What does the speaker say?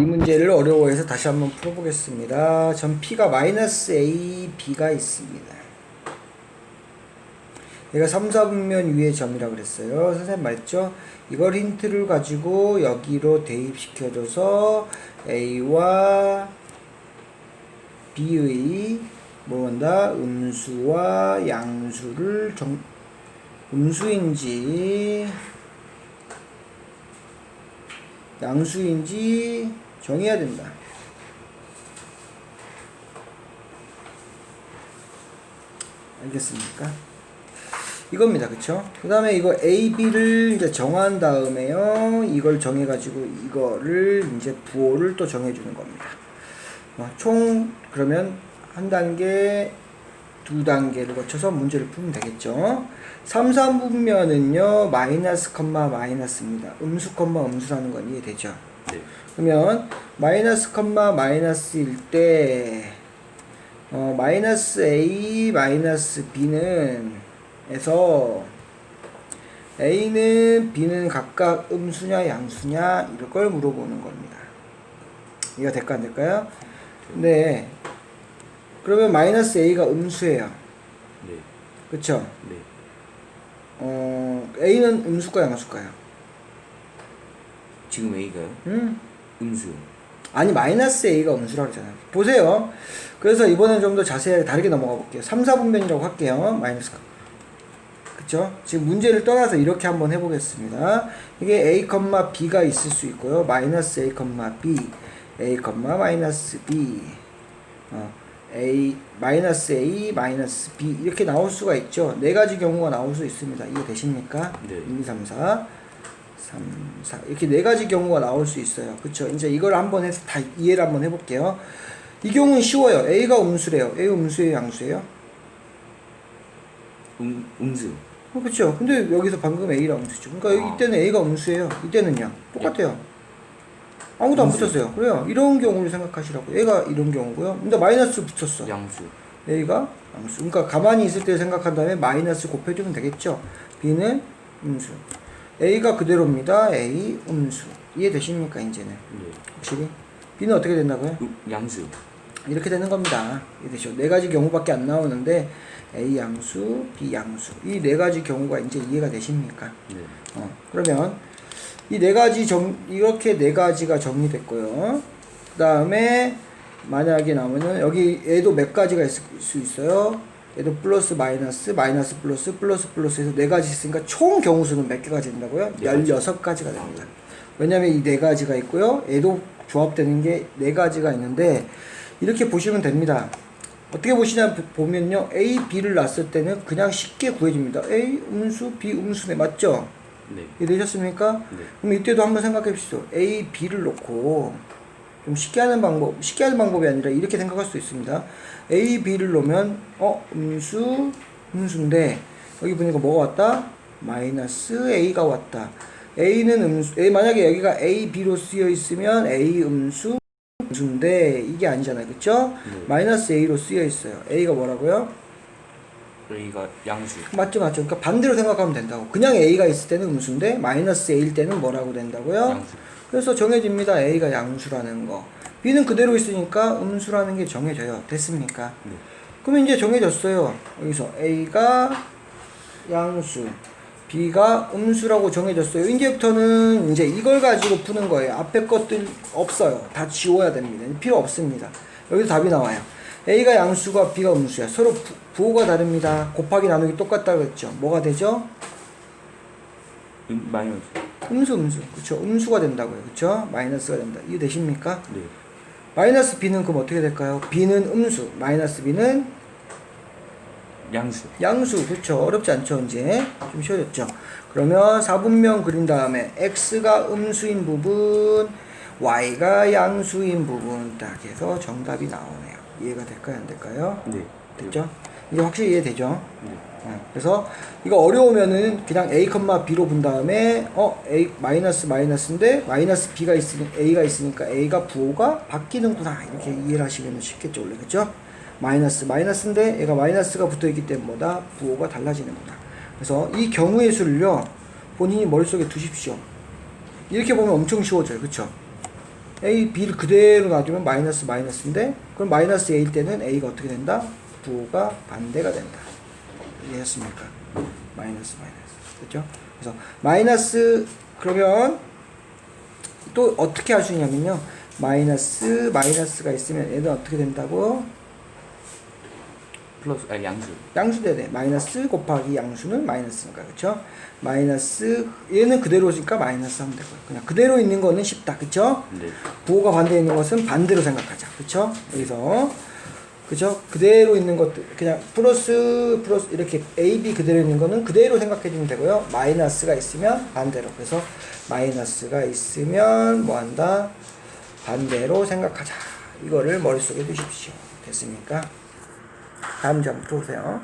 이 문제를 어려워해서 다시 한번 풀어보겠습니다. 전 P가 마이너스 A, B가 있습니다. 얘가 3, 4분면 위의 점이라고 그랬어요. 선생님 말했죠? 이걸 힌트를 가지고 여기로 대입시켜줘서 A와 B의 뭐한다? 음수와 양수를 정, 음수인지 양수인지 정해야 된다. 알겠습니까? 이겁니다. 그쵸? 그 다음에 이거 A, B를 이제 정한 다음에요. 이걸 정해가지고 이거를 이제 부호를 또 정해주는 겁니다. 어, 총, 그러면 한 단계, 두 단계를 거쳐서 문제를 풀면 되겠죠. 3, 3분면은요, 마이너스 마이너스입니다. 음수 컴마 음수라는 건 이해되죠? 네. 그러면 마이너스 컴마 마이너스일 때 어, 마이너스 a 마이너스 b는 에서 a는 b는 각각 음수냐 양수냐 이럴 걸 물어보는 겁니다. 이거 될까 안 될까요? 네. 그러면 마이너스 a가 음수예요. 네. 그쵸? 네. 어, a는 음수가 양수가요? 지금 A가요? 음? 음수. 아니 마이너스 a가 음수라고 그러잖아요. 보세요. 그래서 이번엔 좀 더 자세하게 다르게 넘어가 볼게요. 3, 4분면이라고 할게요. 마이너스 그쵸? 지금 문제를 떠나서 이렇게 한번 해보겠습니다. 이게 a, b가 있을 수 있고요. 마이너스 a, b a, 마이너스 b. 어, a, 마이너스 a, 마이너스 b. 이렇게 나올 수가 있죠. 네 가지 경우가 나올 수 있습니다. 이해 되십니까? 네. 1, 2, 3, 4 3, 4 이렇게 네 가지 경우가 나올 수 있어요. 그쵸? 이제 이걸 한번 해서 다 이해를 한번 해볼게요. 이 경우는 쉬워요. A가 음수래요. A 음수예요, 양수예요? 음, 음수. 어, 그쵸? 근데 여기서 방금 A랑 음수죠. 그러니까 아. 이때는 A가 음수예요. 이때는요. 똑같아요. 아무도 안 음수. 붙었어요. 그래요. 이런 경우를 생각하시라고. A가 이런 경우고요. 근데 마이너스 붙였어. 양수. A가 양수. 그러니까 가만히 있을 때 생각한 다음에 마이너스 곱해주면 되겠죠. B는 음수. A가 그대로입니다. A 음수. 이해되십니까, 이제는? 네. 확실히? B는 어떻게 된다고요? 음, 양수. 이렇게 되는 겁니다. 이해되죠? 네 가지 경우밖에 안 나오는데 A 양수, B 양수. 이 네 가지 경우가 이제 이해가 되십니까? 네. 어, 그러면 이 네 가지 정 이렇게 네 가지가 정리됐고요. 그 다음에 만약에 나오면은 여기 얘도 몇 가지가 있을 수 있어요. 얘도 플러스 마이너스 마이너스 플러스 플러스 플러스 해서 네 가지 있으니까 총 경우 수는 몇 개가 된다고요? 네 가지. 16가지가 됩니다. 왜냐면 이 네 가지가 있고요. 얘도 조합되는 게 네 가지가 있는데 이렇게 보시면 됩니다. 어떻게 보시냐 보- 보면요. A, B를 놨을 때는 그냥 쉽게 구해집니다. A 음수, B 음수네 맞죠? 네. 이해되셨습니까? 네. 그럼 이때도 한번 생각해 보시죠. A, B를 놓고 좀 쉽게 하는 방법, 쉽게 하는 방법이 아니라 이렇게 생각할 수 있습니다. A, B를 놓으면 어 음수, 음수인데 여기 보니까 뭐가 왔다? 마이너스 A가 왔다. A는 음수, A 만약에 여기가 A, B로 쓰여 있으면 A 음수, 음수인데 이게 아니잖아요, 그렇죠? 네. 마이너스 A로 쓰여 있어요. A가 뭐라고요? A가 양수. 맞죠, 맞죠. 그러니까 반대로 생각하면 된다고. 그냥 A가 있을 때는 음수인데 마이너스 A일 때는 뭐라고 된다고요? 양수. 그래서 정해집니다. A가 양수라는 거. B는 그대로 있으니까 음수라는 게 정해져요. 됐습니까? 네. 그러면 이제 정해졌어요. 여기서 A가 양수, B가 음수라고 정해졌어요. 이제부터는 이제 이걸 가지고 푸는 거예요. 앞에 것들 없어요. 다 지워야 됩니다. 필요 없습니다. 여기서 답이 나와요. A가 양수가 B가 음수야. 서로 부, 부호가 다릅니다. 곱하기 나누기 똑같다 그랬죠. 뭐가 되죠? 음, 마이너스. 음수 음수. 그쵸 음수가 된다고요. 그쵸 마이너스가 된다. 이해 되십니까? 네. 마이너스 b는 그럼 어떻게 될까요? b는 음수, 마이너스 b는 양수. 양수. 그렇죠. 어렵지 않죠, 이제. 좀 쉬워졌죠. 그러면 4분면 그린 다음에 x가 음수인 부분, y가 양수인 부분 딱 해서 정답이 나오네요. 이해가 될까요, 안 될까요? 네. 됐죠? 이제 확실히 이해되죠? 네. 어, 그래서 이거 어려우면은 그냥 a, b로 본 다음에 어 a 마이너스 마이너스인데 마이너스 b가 있으니 a가 있으니까 a가 부호가 바뀌는구나 이렇게 이해를 하시면 쉽겠죠 원래 그죠? 마이너스 마이너스인데 얘가 마이너스가 붙어 있기 때문에 뭐다 부호가 달라지는구나. 그래서 이 경우의 수를요 본인이 머릿속에 두십시오. 이렇게 보면 엄청 쉬워져요, 그렇죠? A, B를 그대로 놔두면 마이너스 마이너스인데 그럼 마이너스 A일 때는 A가 어떻게 된다? 부호가 반대가 된다. 이해했습니까? 마이너스 마이너스. 그죠? 그래서 마이너스 그러면 또 어떻게 할 수 있냐면요. 마이너스 마이너스가 있으면 얘는 어떻게 된다고? 플러스 아 양수. 양수 되네. 마이너스 곱하기 양수는 마이너스니까 그쵸? 마이너스 얘는 그대로니까 마이너스 하면 되고요. 그냥 그대로 있는 거는 쉽다. 그쵸? 네. 부호가 반대에 있는 것은 반대로 생각하자. 그쵸? 여기서 그죠? 그대로 있는 것들 그냥 플러스 플러스 이렇게 A, B 그대로 있는 거는 그대로 생각해 주면 되고요. 마이너스가 있으면 반대로. 그래서 마이너스가 있으면 뭐 한다? 반대로 생각하자. 이거를 머릿속에 두십시오. 됐습니까? 다음 점 보세요.